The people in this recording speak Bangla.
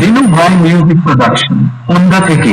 দিনু ভাই মিউজিক প্রোডাকশন ওন্দা থেকে।